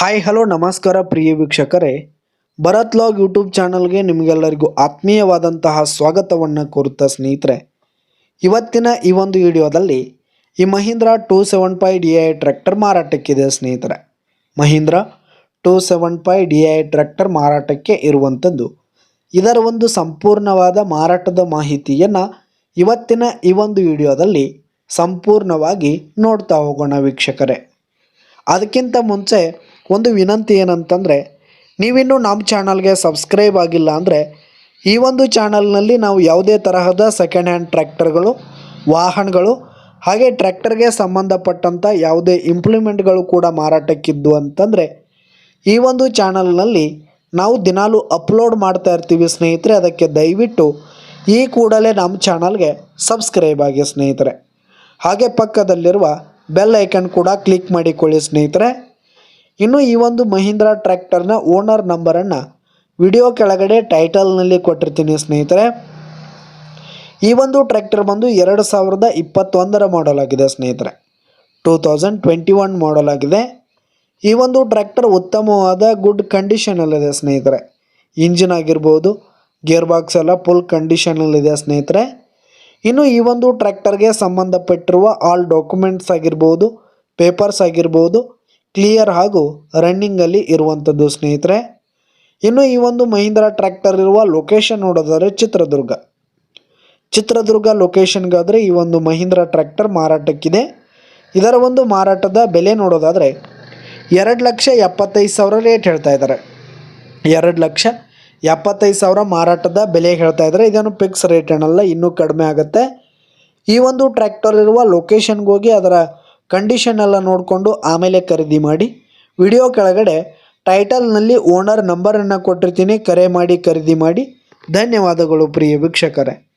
Hi hello ನಮಸ್ಕಾರ ಪ್ರಿಯ ವೀಕ್ಷಕರೇ. Bharat log YouTube ಚಾನಲ್ಗೆ ನಿಮಗೆಲ್ಲರಿಗೂ ಆತ್ಮೀಯವಾದಂತಹ ಸ್ವಾಗತವನ್ನು ಕೋರುತ್ತಾ ಸ್ನೇಹಿತರೆ. ಇವತ್ತಿನ ಈ ಒಂದು ವಿಡಿಯೋದಲ್ಲಿ ಈ Mahindra two seven five D I tractor ಮಾರಾಟಕ್ಕಿದೆ ಸ್ನೇಹಿತರೆ. Mahindra two seven five D I tractor ಮಾರಾಟಕ್ಕೆ ಇರುವಂಥದ್ದು ಇದರ ಒಂದು ಸಂಪೂರ್ಣವಾದ ಮಾರಾಟದ ಮಾಹಿತಿಯನ್ನು ಇವತ್ತಿನ ಈ ಒಂದು ವಿಡಿಯೋದಲ್ಲಿ ಸಂಪೂರ್ಣವಾಗಿ ನೋಡ್ತಾ ಹೋಗೋಣ ವೀಕ್ಷಕರೇ. ಅದಕ್ಕಿಂತ ಮುಂಚೆ ಒಂದು ವಿನಂತಿ ಏನಂತಂದರೆ, ನೀವಿನ್ನೂ ನಮ್ಮ ಚಾನಲ್ಗೆ ಸಬ್ಸ್ಕ್ರೈಬ್ ಆಗಿಲ್ಲ ಅಂದರೆ, ಈ ಒಂದು ಚಾನಲ್ನಲ್ಲಿ ನಾವು ಯಾವುದೇ ತರಹದ ಸೆಕೆಂಡ್ ಹ್ಯಾಂಡ್ ಟ್ರ್ಯಾಕ್ಟರ್ಗಳು ವಾಹನಗಳು, ಹಾಗೆ ಟ್ರ್ಯಾಕ್ಟರ್ಗೆ ಸಂಬಂಧಪಟ್ಟಂಥ ಯಾವುದೇ ಇಂಪ್ಲಿಮೆಂಟ್ಗಳು ಕೂಡ ಮಾರಾಟಕ್ಕಿದ್ದು ಅಂತಂದರೆ, ಈ ಒಂದು ಚಾನಲ್ನಲ್ಲಿ ನಾವು ದಿನಾಲೂ ಅಪ್ಲೋಡ್ ಮಾಡ್ತಾ ಇರ್ತೀವಿ ಸ್ನೇಹಿತರೆ, ಅದಕ್ಕೆ ದಯವಿಟ್ಟು ಈ ಕೂಡಲೇ ನಮ್ಮ ಚಾನಲ್ಗೆ ಸಬ್ಸ್ಕ್ರೈಬ್ ಆಗಿ ಸ್ನೇಹಿತರೆ. ಹಾಗೆ ಪಕ್ಕದಲ್ಲಿರುವ ಬೆಲ್ ಐಕನ್ ಕೂಡ ಕ್ಲಿಕ್ ಮಾಡಿಕೊಳ್ಳಿ ಸ್ನೇಹಿತರೆ. ಇನ್ನು ಈ ಒಂದು ಮಹೀಂದ್ರ ಟ್ರ್ಯಾಕ್ಟರ್ನ ಓನರ್ ನಂಬರನ್ನು ವಿಡಿಯೋ ಕೆಳಗಡೆ ಟೈಟಲ್ನಲ್ಲಿ ಕೊಟ್ಟಿರ್ತೀನಿ ಸ್ನೇಹಿತರೆ. ಈ ಒಂದು ಟ್ರ್ಯಾಕ್ಟರ್ ಬಂದು ಎರಡು ಸಾವಿರದ ಇಪ್ಪತ್ತೊಂದರ ಮಾಡಲ್ ಆಗಿದೆ ಸ್ನೇಹಿತರೆ. Two thousand twenty one model ಆಗಿದೆ. ಈ ಒಂದು ಟ್ರ್ಯಾಕ್ಟರ್ ಉತ್ತಮವಾದ ಗುಡ್ ಕಂಡೀಷನಲ್ಲಿದೆ ಸ್ನೇಹಿತರೆ. ಇಂಜಿನ್ ಆಗಿರ್ಬೋದು ಗೇರ್ ಬಾಕ್ಸ್ ಎಲ್ಲ ಫುಲ್ ಕಂಡೀಷನಲ್ಲಿದೆ ಸ್ನೇಹಿತರೆ. ಇನ್ನು ಈ ಒಂದು ಟ್ರ್ಯಾಕ್ಟರ್ಗೆ ಸಂಬಂಧಪಟ್ಟಿರುವ ಆಲ್ ಡಾಕ್ಯುಮೆಂಟ್ಸ್ ಆಗಿರ್ಬೋದು ಪೇಪರ್ಸ್ ಆಗಿರ್ಬೋದು ಕ್ಲಿಯರ್ ಹಾಗೂ ರನ್ನಿಂಗಲ್ಲಿ ಇರುವಂಥದ್ದು ಸ್ನೇಹಿತರೆ. ಇನ್ನು ಈ ಒಂದು ಮಹೀಂದ್ರ ಟ್ರ್ಯಾಕ್ಟರ್ ಇರುವ ಲೊಕೇಶನ್ ನೋಡೋದಾದ್ರೆ ಚಿತ್ರದುರ್ಗ. ಚಿತ್ರದುರ್ಗ ಲೊಕೇಶನ್ಗಾದರೆ ಈ ಒಂದು ಮಹೀಂದ್ರ ಟ್ರ್ಯಾಕ್ಟರ್ ಮಾರಾಟಕ್ಕಿದೆ. ಇದರ ಒಂದು ಮಾರಾಟದ ಬೆಲೆ ನೋಡೋದಾದರೆ ಎರಡು ಲಕ್ಷ ಎಪ್ಪತ್ತೈದು ಸಾವಿರ ರೇಟ್ ಹೇಳ್ತಾ ಇದ್ದಾರೆ. ಎರಡು ಲಕ್ಷ ಎಪ್ಪತ್ತೈದು ಸಾವಿರ ಮಾರಾಟದ ಬೆಲೆ ಹೇಳ್ತಾ ಇದ್ದಾರೆ. ಇದನ್ನು ಫಿಕ್ಸ್ ರೇಟ್ ಏನಲ್ಲ ಇನ್ನೂ ಕಡಿಮೆ ಆಗುತ್ತೆ. ಈ ಒಂದು ಟ್ರ್ಯಾಕ್ಟರ್ ಇರುವ ಲೊಕೇಶನ್ಗೆ ಹೋಗಿ ಅದರ ಕಂಡೀಷನ್ ಎಲ್ಲ ನೋಡಿಕೊಂಡು ಆಮೇಲೆ ಖರೀದಿ ಮಾಡಿ. ವಿಡಿಯೋ ಕೆಳಗಡೆ ಟೈಟಲ್ನಲ್ಲಿ ಓನರ್ ನಂಬರನ್ನು ಕೊಟ್ಟಿರ್ತೀನಿ, ಕರೆ ಮಾಡಿ, ಖರೀದಿ ಮಾಡಿ. ಧನ್ಯವಾದಗಳು ಪ್ರಿಯ ವೀಕ್ಷಕರೇ.